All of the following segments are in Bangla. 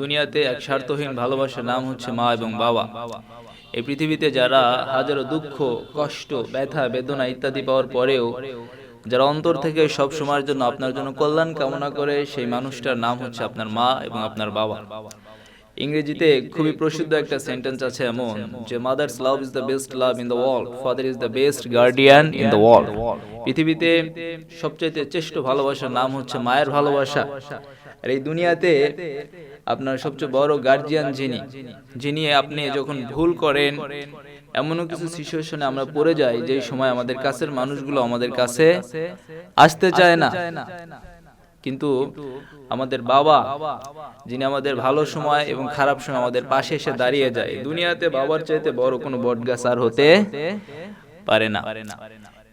দুনিয়াতে এক স্বার্থহীন ভালোবাসার নাম হচ্ছে মা এবং বাবা। এই পৃথিবীতে যারা হাজারো দুঃখ, কষ্ট, ব্যথা, বেদনা ইত্যাদি পাওয়ার পরেও যারা অন্তর থেকে সব সময়ের জন্য আপনার জন্য কল্যাণ কামনা করে, সেই মানুষটার নাম হচ্ছে আপনার মা এবং আপনার বাবা। ইংরেজিতে খুবই প্রসিদ্ধ একটা সেন্টেন্স আছে এমন যে mother's love is the best love in the world father is the best guardian in the world পৃথিবীতে সবচাইতে চেষ্ট ভালোবাসার নাম হচ্ছে মায়ের ভালোবাসা। আর এই দুনিয়াতে আপনার সবচেয়ে বড় গার্জিয়ান যিনি যিনি আপনি যখন ভুল করেন এমনও কিছু সিচুয়েশনে আমরা পড়ে যাই যে সময় আমাদের কাছের মানুষগুলো আমাদের কাছে আসতে চায় না। কিন্তু আমাদের বাবা যিনি আমাদের ভালো সময় এবং খারাপ সময় আমাদের পাশে এসে দাঁড়িয়ে যায় দুনিয়াতে বাবার চাইতে বড় কোনো বটগাছ আর হতে পারে না।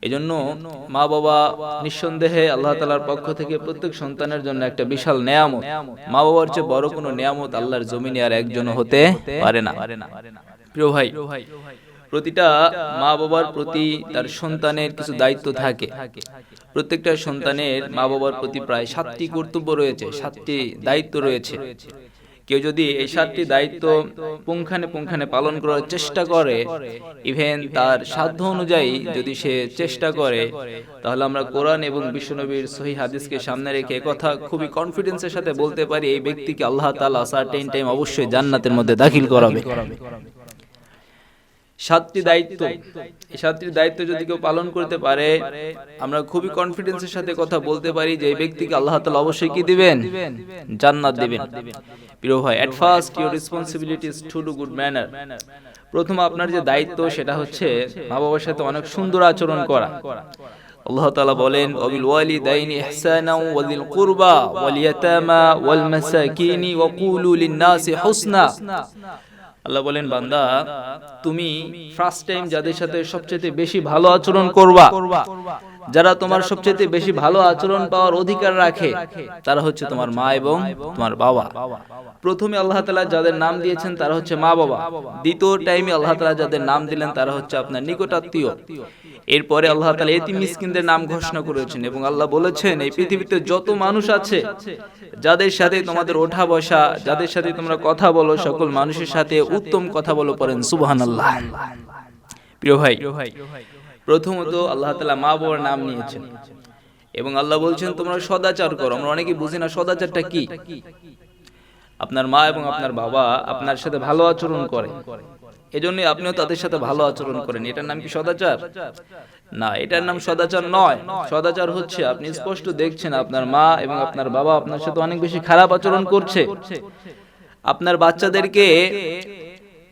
এজন্য মা বাবা নিঃসন্দেহে আল্লাহ তালার পক্ষ থেকে প্রত্যেক সন্তানের জন্য একটা বিশাল নেয়ামত। মা বাবার চেয়ে বড় কোনো নেয়ামত আল্লাহর জমিনে আর একজন হতে পারে না। প্রিয় ভাই প্রতিটা মা বাবার প্রতি তার সন্তানের কিছু দায়িত্ব থাকে। প্রত্যেকটা সন্তানের মা বাবার প্রতি প্রায় সাতটি কর্তব্য রয়েছে, সাতটি দায়িত্ব রয়েছে। কেউ যদি এই সাতটি দায়িত্ব পুঙ্খানে পুঙ্খানে পালন করার চেষ্টা করে ইভেন তার সাধ্য অনুযায়ী যদি সে চেষ্টা করে, তাহলে আমরা কোরআন এবং বিশ্বনবীর সহি হাদিসকে সামনে রেখে কথা খুবই কনফিডেন্সের সাথে বলতে পারি, এই ব্যক্তিকে আল্লাহ তালা সার্টেন টাইম অবশ্যই জান্নাতের মধ্যে দাখিল করাবে। সাতটি দায়িত্ব। এই সাতটি দায়িত্ব যদি কেউ পালন করতে পারে আমরা খুবই কনফিডেন্সের সাথে কথা বলতে পারি যে এই ব্যক্তিকে আল্লাহ তালা অবশ্যই কি দিবেন? জান্নাত দিবেন। প্রিয় ভাই at first your responsibilities to do good manner প্রথম আপনার যে দায়িত্ব সেটা হচ্ছে মা বাবার সাথে অনেক সুন্দর আচরণ করা। আল্লাহ তাআলা বলেন ওয়াবিল ওয়ালিদাইনি ইহসানা ওয়ালিল কুরবা ওয়াল ইয়াতামা ওয়াল মাসাকিনি ওয়া কুলু লিন নাসি হুসনা। আল্লাহ বলেন বান্দা তুমি ফার্স্ট টাইম যাদের সাথে সবচেয়ে বেশি ভালো আচরণ করবা যারা তোমার সবচেয়ে বেশি ভালো আচরণ পাওয়ার অধিকার রাখে, তারা হচ্ছে তোমার মা এবং তোমার বাবা। প্রথমে আল্লাহ তালা যাদের নাম দিয়েছেন, তারা হচ্ছে মা বাবা। দ্বিতীয় টাইমে আল্লাহ তালা যাদের নাম দিলেন, তারা হচ্ছে আপনার নিকটাত্মীয়। এরপরে আল্লাহ তালা এতি মিসকিনদের নাম ঘোষণা করেছেন এবং আল্লাহ বলেছেন, এই পৃথিবীতে যত মানুষ আছে, যাদের সাথে তোমাদের ওঠা বসা, যাদের সাথে তোমরা কথা বলো, সকল মানুষের সাথে উত্তম কথা বলো পড়েন সুবহান আল্লাহ প্রিয় ভাই প্রথমত আল্লাহ তালা মা বাবার নাম নিয়েছেন। এবং আল্লাহ বলছেন তোমরা সদাচার করো। আমরা অনেকে বুঝি না সদাচারটা কি। আপনার মা এবং আপনার বাবা আপনার সাথে ভালো আচরণ করে। এজন্য আপনিও তাদের সাথে ভালো আচরণ করেন। এটার নাম কি সদাচার? না এটার নাম সদাচার নয়। সদাচার হচ্ছে আপনি স্পষ্ট দেখছেন আপনার মা এবং আপনার বাবা আপনার সাথে অনেক বেশি খারাপ আচরণ করছে। আপনার বাচ্চাদেরকে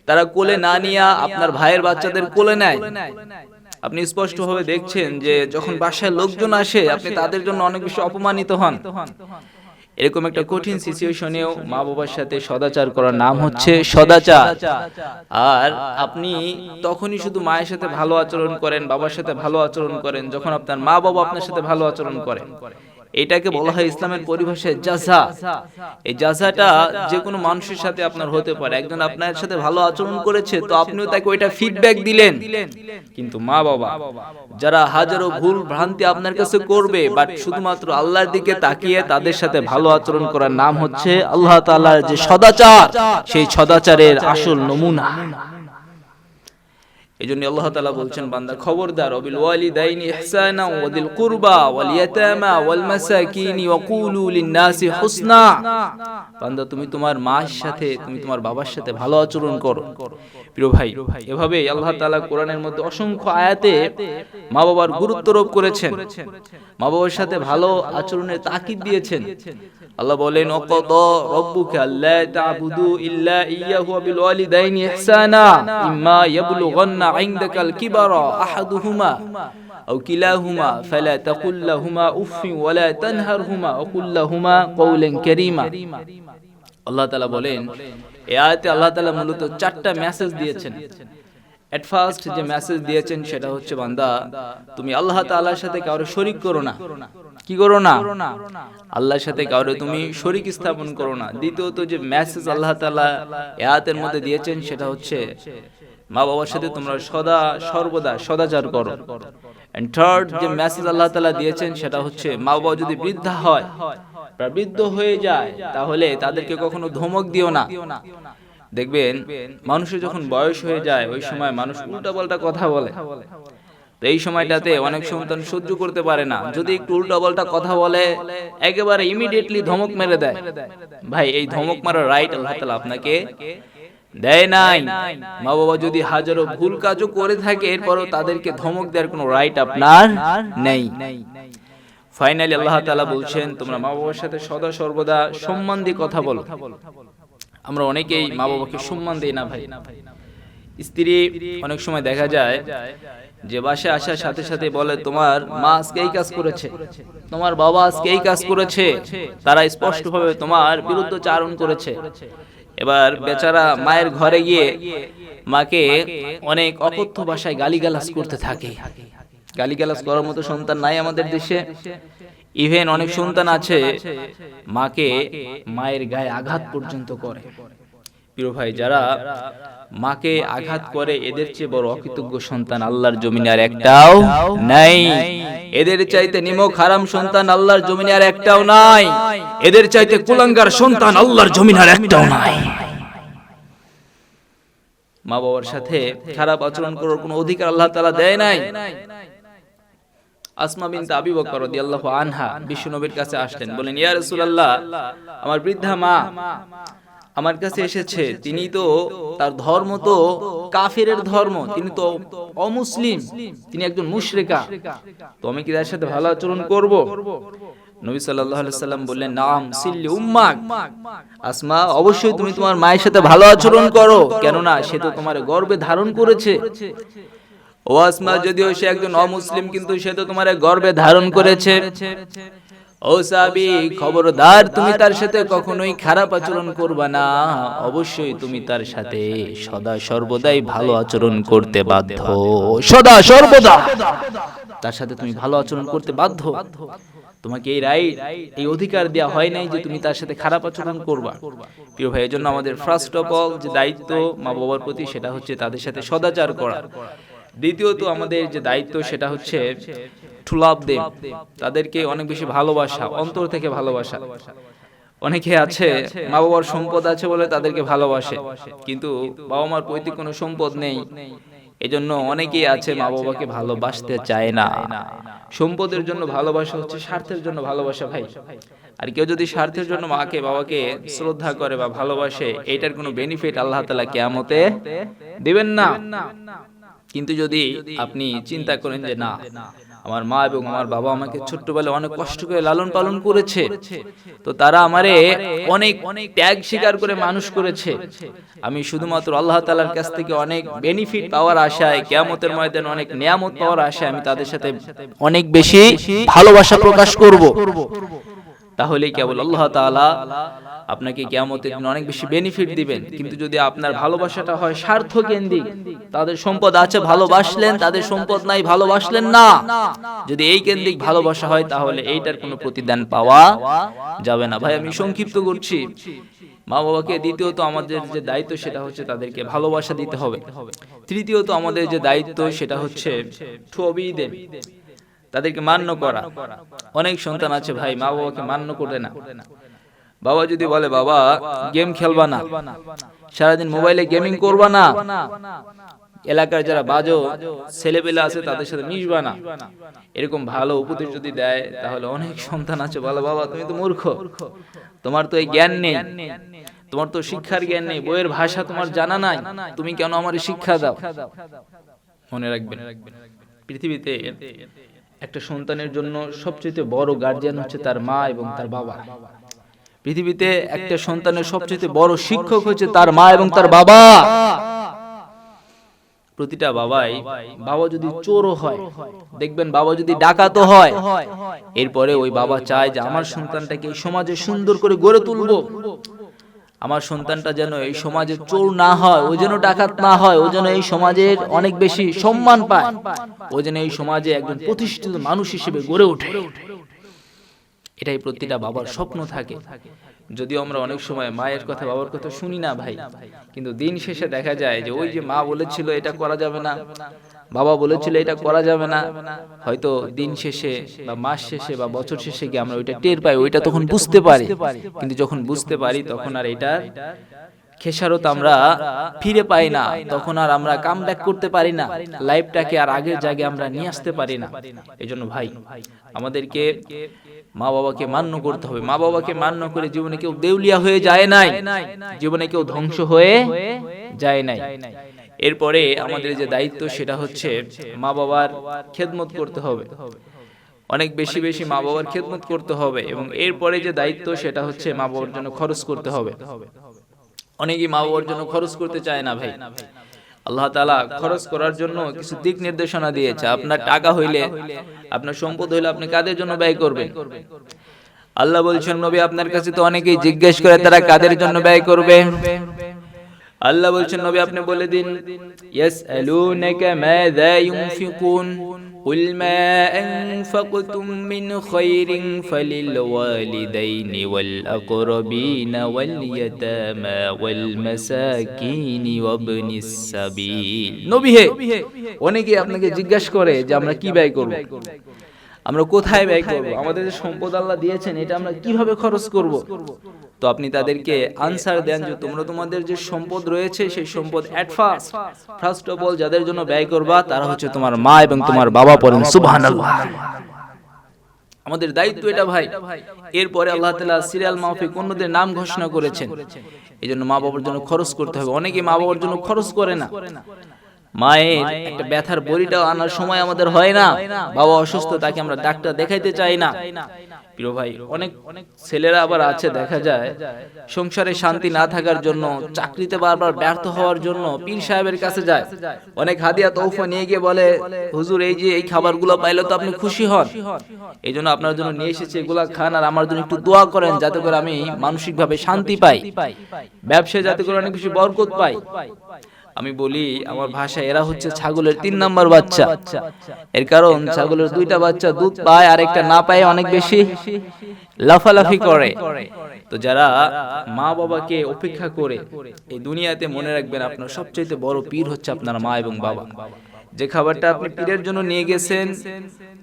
তারা কোলে না নিয়ে আপনার ভাইয়ের বাচ্চাদের কোলে নেয়। আপনি স্পষ্টভাবে দেখছেন যে যখন বাসায় লোকজন আসে আপনি তাদের জন্য অনেক বেশি অপমানিত হন। এরকম একটা কঠিন সিচুয়েশনেও মা বাবার সাথে সদাচার করার নাম হচ্ছে সদাচার। আর আপনি তখনই শুধু মায়ের সাথে ভালো আচরণ করেন বাবার সাথে ভালো আচরণ করেন যখন আপনার মা বাবা আপনার সাথে ভালো আচরণ করেন এটাকে বলা হয় ইসলামের পরিভাষায় জাজা এই জাজাটা যে কোনো মানুষের সাথে আপনার হতে পারে। একজন আপনার সাথে ভালো আচরণ করেছে তো আপনিও তাকে ওইটা ফিডব্যাক দিলেন। কিন্তু মা বাবা যারা হাজারো ভুল ভ্রান্তি আপনার কাছে করবে বাট শুধুমাত্র আল্লাহর দিকে তাকিয়ে তাদের সাথে ভালো আচরণ করার নাম হচ্ছে আল্লাহ তাআলার যে সদাচার। সেই সদাচারের আসল নমুনা। এই জন্য আল্লাহ তালা বলছেন, বান্দা খবরদার, অবিল ওয়ালিদাইনি ইহসানা ওয়াদিল কুরবা ওয়াল ইয়াতামা ওয়াল মাসাকিনি ওয়া কুলু লিন-নাসি হুসনা। বান্দা, তুমি তোমার মার সাথে, তুমি তোমার বাবার সাথে ভালো আচরণ করো। প্রিয় ভাই এভাবে আল্লাহ তাআলা কোরআনের মধ্যে অসংখ্য আয়াতে মা বাবার গুরুত্ব আরোপ করেছেন। মা বাবার সাথে ভালো আচরণের তাকিদ দিয়েছেন। আল্লাহ বলেন অকদ রব্বুকা আল্লা তা'বুদু ইল্লা ইয়াহু বিল ওয়ালিদাইনি ইহসানা, ইম্মা ইয়াবলুগান্না ইনদাকাল কিবারা আহাদুহুমা أو كلاهما فلا تقل لهما أف ولا تنهرهما وقل لهما قولا كريما আল্লাহ তাআলা বলেন এই আয়াতে আল্লাহ তাআলা মূলত চারটা মেসেজ দিয়েছেন এট ফার্স্ট যে মেসেজ দিয়েছেন সেটা হচ্ছে বান্দা তুমি আল্লাহ তাআলার সাথে কারো শরীক করো না কি করো না আল্লাহর সাথে কারো তুমি শরীক স্থাপন করো না দ্বিতীয়ত যে মেসেজ আল্লাহ তাআলা আয়াতের মধ্যে দিয়েছেন সেটা হচ্ছে মা বাবার সাথে তোমরা সদা, সর্বদা সদাচার করো। থার্ড যে মেসেজ আল্লাহ তালা দিয়েছেন সেটা হচ্ছে, মা বাবা যদি বৃদ্ধা হয় বৃদ্ধ হয়ে যায়, তাহলে তাদেরকে কখনো ধমক দিও না। দেখবেন মানুষের যখন বয়স হয়ে যায়, ওই সময় মানুষ উল্টাপাল্টা কথা বলে। তো এই সময়টাতে অনেক সন্তান সহ্য করতে পারে না। যদি একটু উল্টাপাল্টা কথা বলে, একেবারে ইমিডিয়েটলি ধমক মেরে দেয়। ভাই, এই ধমক মারার রাইট আল্লাহ তালা আপনাকে দেয় নাই। মা বাবা যদি হাজারো ভুল কাজও করে থাকে এরপরও তাদেরকে ধমক দেওয়ার কোনো রাইট আপনার নেই। ফাইনালি আল্লাহ তাআলা বলছেন তোমরা মা বাবার সাথে সদা সর্বদা সম্মান দিয়ে কথা বলো। আমরা অনেকেই মা বাবাকে সম্মান দেই না ভাই। স্ত্রী অনেক সময় দেখা যায় যে বাসায় আসার সাথে সাথে বলে তোমার মা আজকে এই কাজ করেছে। তোমার বাবা আজকে এই কাজ করেছে। তারা স্পষ্টভাবে তোমার বিরুদ্ধ চারণ করেছে। এবার বেচারা মায়ের ঘরে গিয়ে মাকে অনেক অকথ্য ভাষায় গালিগালাজ করতে থাকে। গালিগালাজ করার মতো সন্তান নাই আমাদের দেশে। ইভেন অনেক সন্তান আছে মাকে মায়ের গায়ে আঘাত পর্যন্ত করে। প্রিয় ভাই, যারা মাকে আঘাত করে, এদের চেয়ে বড় অকৃতজ্ঞ সন্তান আল্লাহর জমিনে আর একটাও নাই। এদের চাইতে নিমক হারাম সন্তান আল্লাহর জমিনে আর একটাও নাই। এদের চাইতে কুলাঙ্গার সন্তান আল্লাহর জমিনে আর একটাও নাই। মা বাবার সাথে খারাপ আচরণ করার কোনো অধিকার আল্লাহ তাআলা দেয় নাই। আসমা বিনতে আবি বকর রাদিয়াল্লাহু আনহা বিশ্বনবীর কাছে আসলেন বলেন ইয়া রাসূলুল্লাহ, আমার বৃদ্ধা মা আমার কাছে এসেছে তিনি তো তার ধর্ম তো কাফিরের ধর্ম তিনি তো অমুসলিম তিনি একজন মুশরিকা। তো আমি কি তার সাথে ভালো আচরণ করব? নবী সাল্লাল্লাহু আলাইহি সাল্লাম বললেন নাম সিল্লি উম্মাক। আসমা অবশ্যই তুমি তোমার মায়ের সাথে ভালো আচরণ করো কেননা সে তো তোমার গর্বে ধারণ করেছে। ও আসমা যদিও সে একজন অমুসলিম কিন্তু সে তো তোমার গর্বে ধারণ করেছে। ও সাবি খবরদার তুমি তার সাথে কখনোই খারাপ আচরণ করবা না। অবশ্যই তুমি তার সাথে সদা সর্বদাই ভালো আচরণ করতে বাধ্য। সদা সর্বদা। তার সাথে তুমি ভালো আচরণ করতে বাধ্য। তোমাকে এই রাইট এই অধিকার দেওয়া হয় নাই যে তুমি তার সাথে খারাপ আচরণ করবা। প্রিয় ভাই এজন্য আমাদের ফার্স্ট অফ অল যে দায়িত্ব মা বাবার প্রতি সেটা হচ্ছে তাদের সাথে সদাচার করা। দ্বিতীয়ত আমাদের যে দায়িত্ব সেটা হচ্ছে টু লাভ দেম তাদেরকে অনেক বেশি ভালোবাসা অন্তর থেকে ভালোবাসা। অনেকে আছে মা বাবার সম্পদ আছে বলে তাদেরকে ভালোবাসে। কিন্তু বাবা মার পৈতৃক কোনো সম্পদ নেই। এজন্য অনেকেই আছে মা বাবাকে ভালোবাসতে চায় না। সম্পদের জন্য ভালোবাসা হচ্ছে স্বার্থের জন্য ভালোবাসা ভাই। আর কেউ যদি স্বার্থের জন্য মাকে বাবাকে শ্রদ্ধা করে বা ভালোবাসে এটার কোনো বেনিফিট আল্লাহ তালা কেয়ামতে দিবেন না। কিন্তু যদি আপনি চিন্তা করেন যে না, আমার মা এবং আমার বাবা আমাকে ছোট্টবেলায় অনেক কষ্ট করে লালন পালন করেছে, তো তারা আমারে অনেক অনেক ত্যাগ স্বীকার করে মানুষ করেছে। আমি শুধুমাত্র আল্লাহ তালার কাছ থেকে অনেক বেনিফিট পাওয়ার আশায়, কেয়ামতের ময়দানে অনেক নিয়ামত পাওয়ার আশায় আমি তাদের সাথে অনেক বেশি ভালোবাসা প্রকাশ করব। তাহলে কেবল আল্লাহ তাআলা আপনাকে কিয়ামতের দিন অনেক বেশি বেনিফিট দিবেন। কিন্তু যদি আপনার ভালোবাসাটা হয় স্বার্থ কেন্দ্রিক তাদের সম্পদ আছে ভালোবাসলেন তাদের সম্পদ নাই ভালোবাসলেন না। যদি এই কেন্দ্রিক ভালোবাসা হয় তাহলে এইটার কোনো প্রতিদান পাওয়া যাবে না। ভাই আমি সংক্ষিপ্ত করছি। মা বাবাকে দ্বিতীয়ত আমাদের যে দায়িত্ব সেটা হচ্ছে তাদেরকে ভালোবাসা দিতে হবে। তৃতীয়ত আমাদের যে দায়িত্ব সেটা হচ্ছে ঠবি দেব তাদেরকে মান্য করা। অনেক সন্তান আছে ভাই মা বাবাকে মান্য করে না। বাবা যদি বলে বাবা গেম খেলবা না। সারাদিন মোবাইলে গেমিং করবা না। এলাকার যারা বাজো ছেলেপেলে আছে তাদের সাথে মিশবা না। এরকম ভালো উপদেশ যদি দেয় তাহলে অনেক সন্তান আছে। বলে বাবা তুমি তো মূর্খ। তোমার তো এই জ্ঞান নেই। তোমার তো শিক্ষার জ্ঞান নেই। বইয়ের ভাষা তোমার জানা নাই। তুমি কেন আমার শিক্ষা দাও? মনে রাখবেন। পৃথিবীতে একটা সন্তানের জন্য সবচেয়ে বড় গার্জিয়ান হচ্ছে তার মা এবং তার বাবা। পৃথিবীতে একটা সন্তানের সবচেয়ে বড় শিক্ষক হচ্ছে তার মা এবং তার বাবা। প্রতিটা বাবাই বাবা যদি চোরও হয় দেখবেন বাবা যদি ডাকাতও হয়। এরপরে ওই বাবা চায় যে আমার সন্তানটাকে এই সমাজে সুন্দর করে গড়ে তুলবো। আমার সন্তানটা যেন এই সমাজে চোর না হয় ও যেন ডাকাত না হয় ও যেন এই সমাজের অনেক বেশি সম্মান পায় ও যেন এই সমাজে একজন প্রতিষ্ঠিত মানুষ হিসেবে গড়ে ওঠে। এটাই প্রতিটা বাবার স্বপ্ন থাকে। যদিও আমরা অনেক সময় মায়ের কথা বাবার কথা শুনি না ভাই। কিন্তু দিন শেষে দেখা যায় যে ওই যে মা বলেছিল এটা করা যাবে না। বাবা বলেছিল এটা করা যাবে না। হয়তো দিন শেষে বা মাস শেষে বা বছর শেষে গিয়ে আমরা ওইটা টের পাই ওইটা তখন বুঝতে পারি। কিন্তু যখন বুঝতে পারি তখন আর এটা খেসারত আমরা ফিরে পাই না। তখন আর আমরা কাম করতে পারি না। লাইফটাকে আর আগের জায়গায় আমরা নিয়ে আসতে পারি না। এজন্য ভাই আমাদেরকে মা বাবাকে মান্য করতে হবে। মা বাবাকে মান্য করে জীবনে কেউ দেউলিয়া হয়ে যায় নাই। জীবনে কেউ ধ্বংস হয়ে যায় নাই। এরপরে আমাদের যে দায়িত্ব সেটা হচ্ছে মা বাবার খেদমত করতে হবে। অনেক বেশি বেশি মা বাবার খেদমত করতে হবে এবং এরপরে যে দায়িত্ব সেটা হচ্ছে মা বাবার জন্য খরচ করতে হবে। অনেকেই মা বাবার জন্য খরচ করতে চায় না ভাই। আল্লাহ তালা খরচ করার জন্য কিছু দিক নির্দেশনা দিয়েছে। আপনার টাকা হইলে, আপনার সম্পদ হইলে আপনি কাদের জন্য ব্যয় করবেন? আল্লাহ বলছেন, নবী আপনার কাছে তো অনেকেই জিজ্ঞেস করে, তারা কাদের জন্য ব্যয় করবে? আল্লাহ বলছেন নবী আপনি বলে দিন ইয়াসআলুনাকা মাযা ইউনফিকুন قل ما أنفقتم من خير فللوالدين والأقربين واليتامى والمساكين وابن السبيل নবী হে অনেকে আপনাকে জিজ্ঞাসা করে যে আমরা কি ব্যয় করব আমরা কোথায় ব্যয় করব? আমাদের যে সম্পদ আল্লাহ দিয়েছেন এটা আমরা কীভাবে খরচ করব? তো আপনি তাদেরকে আনসার দেন যে তোমরা তোমাদের যে সম্পদ রয়েছে সেই সম্পদ ফার্স্ট ফার্স্ট অফ অল যাদের জন্য ব্যয় করবা তারা হচ্ছে তোমার মা এবং তোমার বাবা পড়েন সুবহানাল্লাহ। আমাদের দায়িত্ব এটা ভাই। এরপরে আল্লাহ তাআলা সিরিয়াল মাহফিক অন্যদের নাম ঘোষণা করেছেন। এই জন্য মা বাবার জন্য খরচ করতে হবে। অনেকে মা বাবার জন্য খরচ করে না। মায়ের একটা ব্যথার বড়িটাও আনার সময় আমাদের হয় না। বাবা অসুস্থ, তাকে আমরা ডাক্তার দেখাইতে চাই না। প্রিয় ভাই, অনেক ছেলেরা আবার আছে, দেখা যায়, সংসারে শান্তি না থাকার জন্য, চাকরিতে বারবার ব্যর্থ হওয়ার জন্য পীর সাহেবের কাছে যায়। অনেক হাদিয়া তৌফা নিয়ে গিয়ে বলে, হুজুর, এই যে এই খাবারগুলো পাইলে তো আপনি খুশি হন। এই জন্য আপনার জন্য নিয়ে এসেছি এগুলা খান আর আমার জন্য একটু দোয়া করেন, যাতে করে আমি মানসিকভাবে শান্তি পাই। ব্যবসায় যাতে করে অনেক বেশি বরকত পাই। আমি বলি আমার ভাষা এরা হচ্ছে ছাগলের তিন নাম্বার বাচ্চা। এর কারণ ছাগলের দুইটা বাচ্চা দুধ পায় আর একটা না পায় অনেক বেশি লাফালাফি করে। তো যারা মা বাবাকে অপেক্ষা করে এই দুনিয়াতে মনে রাখবেন আপনার সবচেয়ে বড় পীর হচ্ছে আপনার মা এবং বাবা। যে খাবারটা আপনি পীরের জন্য নিয়ে গেছেন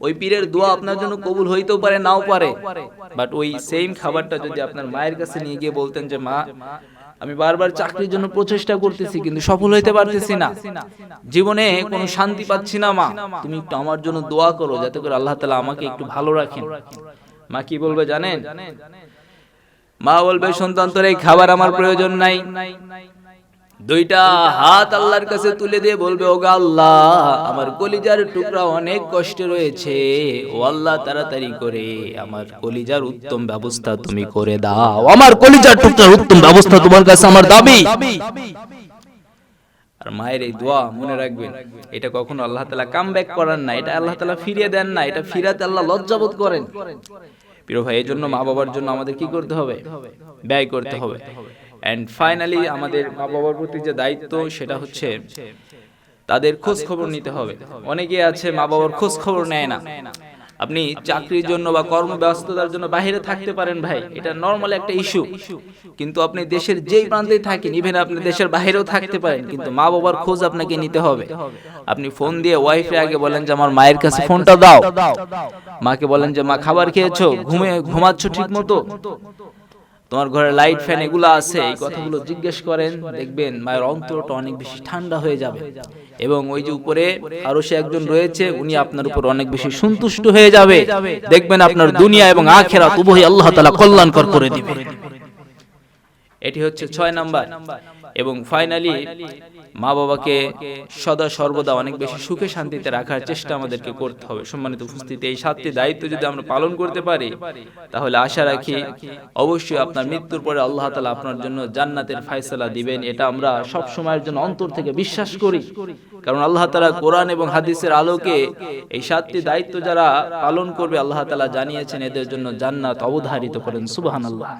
ওই পীরের দোয়া আপনার জন্য কবুল হইতেও পারে নাও পারে। বাট ওই সেম খাবারটা যদি আপনার মায়ের কাছে নিয়ে গিয়ে বলতেন যে মা আমি বারবার চাকরির জন্য প্রচেষ্টা করতেছি, কিন্তু সফল হইতে পারতেছি না। জীবনে কোনো শান্তি পাচ্ছি না, মা। তুমি একটু আমার জন্য দোয়া করো, যাতে করে আল্লাহ তালা আমাকে একটু ভালো রাখেন। মা কি বলবে জানেন? মা বলবে, সন্তান, তোর এই খাবার আমার প্রয়োজন নাই। দুইটা হাত আল্লাহর কাছে তুলে দিয়ে বলবে ওগা আল্লাহ আমার কলিজার টুকরা অনেক কষ্টে রয়েছে। ও আল্লাহ তাড়াতাড়ি করে আমার কলিজার উত্তম ব্যবস্থা তুমি করে দাও। আমার কলিজার টুকরার উত্তম ব্যবস্থা তোমার কাছে আমার দাবি। আর মায়ের এই দোয়া মনে রাখবেন এটা কখনো আল্লাহ তালা কাম ব্যাক করার না এটা আল্লাহ তালা ফিরিয়ে দেন না এটা ফিরাতে আল্লাহ লজ্জাবোধ করেন। প্রিয় ভাই এই জন্য মা বাবার জন্য আমাদের কি করতে হবে? ব্যয় করতে হবে। অ্যান্ড ফাইনালি আমাদের মা বাবার প্রতি যে দায়িত্ব, সেটা হচ্ছে তাদের খোঁজ খবর নিতে হবে। অনেকে আছে মা বাবার খোঁজ খবর নেয় না। আপনি চাকরির জন্য বা কর্মব্যস্ততার জন্য বাইরে থাকতে পারেন ভাই, এটা নর্মাল একটা ইস্যু কিন্তু আপনি দেশের যেই প্রান্তেই থাকেন ইভেন আপনি দেশের বাইরেও থাকতে পারেন, কিন্তু মা বাবার খোঁজ আপনাকে নিতে হবে। আপনি ফোন দিয়ে ওয়াইফে আগে বলেন যে, আমার মায়ের কাছে ফোনটা দাও। মাকে বলেন যে, মা, খাবার খেয়েছো? ঘুমে, ঘুমাচ্ছ ঠিক মতো তোমার ঘরে লাইট ফ্যান এগুলো আছে এই কথাগুলো জিজ্ঞেস করেন দেখবেন মায়ের অন্তরটা অনেক বেশি ঠান্ডা হয়ে যাবে। এবং ওই যে উপরে আরও সে একজন রয়েছে উনি আপনার উপর অনেক বেশি সন্তুষ্ট হয়ে যাবে। দেখবেন আপনার দুনিয়া এবং আখেরাত উভয় আল্লাহ তালা কল্যাণকর করে দিবে। এটি হচ্ছে ছয় নাম্বার। এবং ফাইনালি মা বাবাকে সদা সর্বদা অনেক বেশি সুখে শান্তিতে রাখার চেষ্টা আমাদেরকে করতে হবে। সম্মানিত উপস্থিতি, এই সাতটি দায়িত্ব যদি আমরা পালন করতে পারি, তাহলে আশা রাখি অবশ্যই আপনার মৃত্যুর পরে আল্লাহ তালা আপনার জন্য জান্নাতের ফায়সালা দিবেন। এটা আমরা সব সময়ের জন্য অন্তর থেকে বিশ্বাস করি। কারণ আল্লাহ তালা কোরআন এবং হাদিসের আলোকে এই সাতটি দায়িত্ব যারা পালন করবে, আল্লাহ তালা জানিয়েছেন, এদের জন্য জান্নাত অবধারিত করেন। সুবাহান আল্লাহ